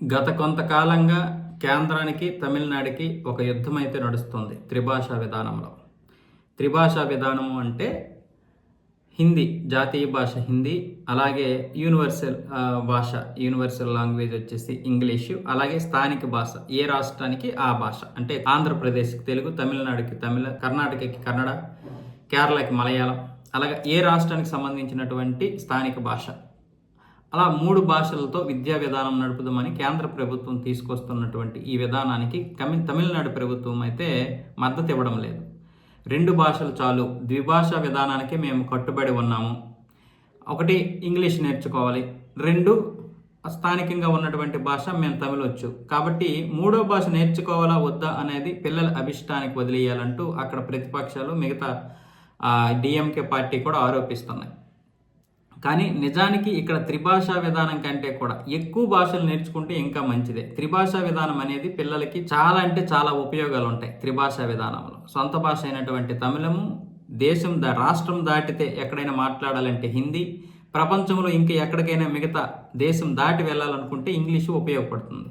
గత కొంతకాలంగా కేంద్రానికి తమిళనాడుకి ఒక యుద్ధం అయితే నడుస్తుంది త్రిభాషా విధానంలో. త్రిభాషా విధానము అంటే హిందీ జాతీయ భాష హిందీ అలాగే యూనివర్సల్ భాష యూనివర్సల్ లాంగ్వేజ్ వచ్చేసి ఇంగ్లీషు అలాగే స్థానిక భాష ఏ రాష్ట్రానికి ఆ భాష. అంటే ఆంధ్రప్రదేశ్కి తెలుగు తమిళనాడుకి తమిళ కర్ణాటకకి కన్నడ కేరళకి మలయాళం అలాగే ఏ రాష్ట్రానికి సంబంధించినటువంటి స్థానిక భాష. అలా మూడు భాషలతో విద్యా విధానం నడుపుదామని కేంద్ర ప్రభుత్వం తీసుకొస్తున్నటువంటి ఈ విధానానికి కమి తమిళనాడు ప్రభుత్వం అయితే మద్దతు ఇవ్వడం లేదు. రెండు భాషలు చాలు. ద్విభాషా విధానానికి మేము కట్టుబడి ఉన్నాము. ఒకటి ఇంగ్లీష్ నేర్చుకోవాలి. రెండు స్థానికంగా ఉన్నటువంటి భాష మేము తమిళ వచ్చు కాబట్టి మూడో భాష నేర్చుకోవాలా వద్దా అనేది పిల్లల అభిష్టానికి వదిలేయాలంటూ అక్కడ ప్రతిపక్షాలు మిగతా డిఎంకే పార్టీ కూడా ఆరోపిస్తున్నాయి. కానీ నిజానికి ఇక్కడ త్రిభాషా విధానం కంటే కూడా ఎక్కువ భాషలు నేర్చుకుంటే ఇంకా మంచిదే. త్రిభాషా విధానం అనేది పిల్లలకి చాలా అంటే చాలా ఉపయోగాలు ఉంటాయి త్రిభాషా విధానంలో. సొంత భాష అయినటువంటి తమిళము దేశం దా రాష్ట్రం దాటితే ఎక్కడైనా మాట్లాడాలంటే హిందీ ప్రపంచంలో ఇంకా ఎక్కడికైనా మిగతా దేశం దాటి వెళ్ళాలనుకుంటే ఇంగ్లీషు ఉపయోగపడుతుంది.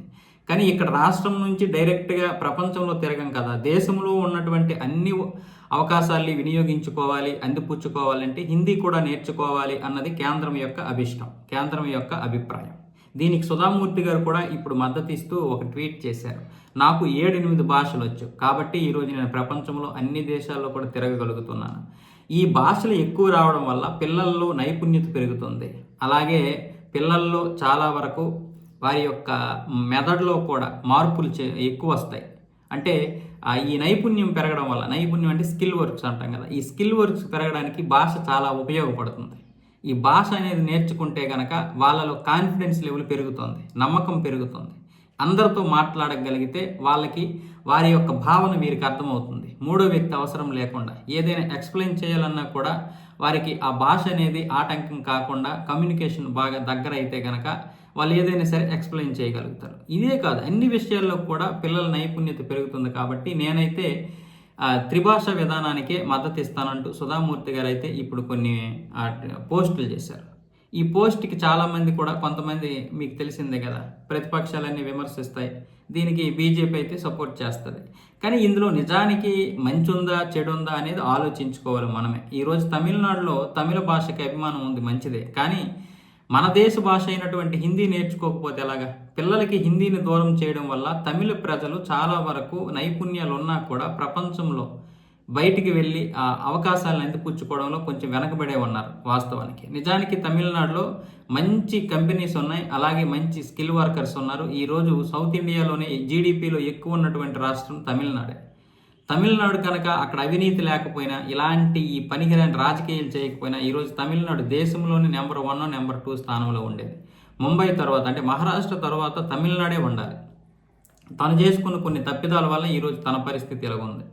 కానీ ఇక్కడ రాష్ట్రం నుంచి డైరెక్ట్గా ప్రపంచంలో తిరగం కదా దేశంలో ఉన్నటువంటి అన్ని అవకాశాల్ని వినియోగించుకోవాలి అందిపుచ్చుకోవాలంటే హిందీ కూడా నేర్చుకోవాలి అన్నది కేంద్రం యొక్క అభిష్టం కేంద్రం యొక్క అభిప్రాయం. దీనికి సుధామూర్తి గారు కూడా ఇప్పుడు మద్దతు ఇస్తూ ఒక ట్వీట్ చేశారు. నాకు ఏడెనిమిది భాషలు వచ్చు కాబట్టి ఈరోజు నేను ప్రపంచంలో అన్ని దేశాల్లో కూడా తిరగగలుగుతున్నాను. ఈ భాషలు ఎక్కువ రావడం వల్ల పిల్లల్లో నైపుణ్యత పెరుగుతుంది. అలాగే పిల్లల్లో చాలా వరకు వారి యొక్క మెదడులో కూడా మార్పులు చే ఎక్కువ వస్తాయి. అంటే ఈ నైపుణ్యం పెరగడం వల్ల నైపుణ్యం అంటే స్కిల్ వర్క్స్ అంటాం కదా ఈ స్కిల్ వర్క్స్ పెరగడానికి భాష చాలా ఉపయోగపడుతుంది. ఈ భాష అనేది నేర్చుకుంటే కనుక వాళ్ళలో కాన్ఫిడెన్స్ లెవెల్ పెరుగుతుంది నమ్మకం పెరుగుతుంది. అందరితో మాట్లాడగలిగితే వాళ్ళకి వారి యొక్క భావన వీరికి అర్థమవుతుంది. మూడో వ్యక్తి అవసరం లేకుండా ఏదైనా ఎక్స్ప్లెయిన్ చేయాలన్నా కూడా వారికి ఆ భాష అనేది ఆటంకం కాకుండా కమ్యూనికేషన్ బాగా దగ్గర అయితే కనుక వాళ్ళు ఏదైనా సరే ఎక్స్ప్లెయిన్ చేయగలుగుతారు. ఇదే కాదు అన్ని విషయాల్లో కూడా పిల్లల నైపుణ్యత పెరుగుతుంది కాబట్టి నేనైతే త్రిభాష విధానానికే మద్దతు ఇస్తానంటూ సుధామూర్తి గారు అయితే ఇప్పుడు కొన్ని పోస్టులు చేశారు. ఈ పోస్ట్కి చాలామంది కూడా కొంతమంది మీకు తెలిసిందే కదా ప్రతిపక్షాలన్నీ విమర్శిస్తాయి. దీనికి బీజేపీ అయితే సపోర్ట్ చేస్తుంది. కానీ ఇందులో నిజానికి మంచి ఉందా చెడు ఉందా అనేది ఆలోచించుకోవాలి మనమే. ఈరోజు తమిళనాడులో తమిళ భాషకి అభిమానం ఉంది మంచిదే. కానీ మన దేశ భాష అయినటువంటి హిందీ నేర్చుకోకపోతే ఎలాగా? పిల్లలకి హిందీని దూరం చేయడం వల్ల తమిళ ప్రజలు చాలా వరకు నైపుణ్యాలు ఉన్నా కూడా ప్రపంచంలో బయటికి వెళ్ళి ఆ అవకాశాలను అందిపుచ్చుకోవడంలో కొంచెం వెనకబడే ఉన్నారు వాస్తవానికి. నిజానికి తమిళనాడులో మంచి కంపెనీస్ ఉన్నాయి అలాగే మంచి స్కిల్ వర్కర్స్ ఉన్నారు. ఈరోజు సౌత్ ఇండియాలోనే జీడిపిలో ఎక్కువ ఉన్నటువంటి రాష్ట్రం తమిళనాడే. తమిళనాడు కనుక అక్కడ అవినీతి లేకపోయినా ఇలాంటి ఈ పనికిరాని రాజకీయాలు చేయకపోయినా ఈరోజు తమిళనాడు దేశంలోనే నెంబర్ వన్ నెంబర్ టూ స్థానంలో ఉండేది. ముంబై తర్వాత అంటే మహారాష్ట్ర తర్వాత తమిళనాడే ఉండాలి. తను చేసుకున్న కొన్ని తప్పిదాల వల్ల ఈరోజు తన పరిస్థితి ఎలాగుంది?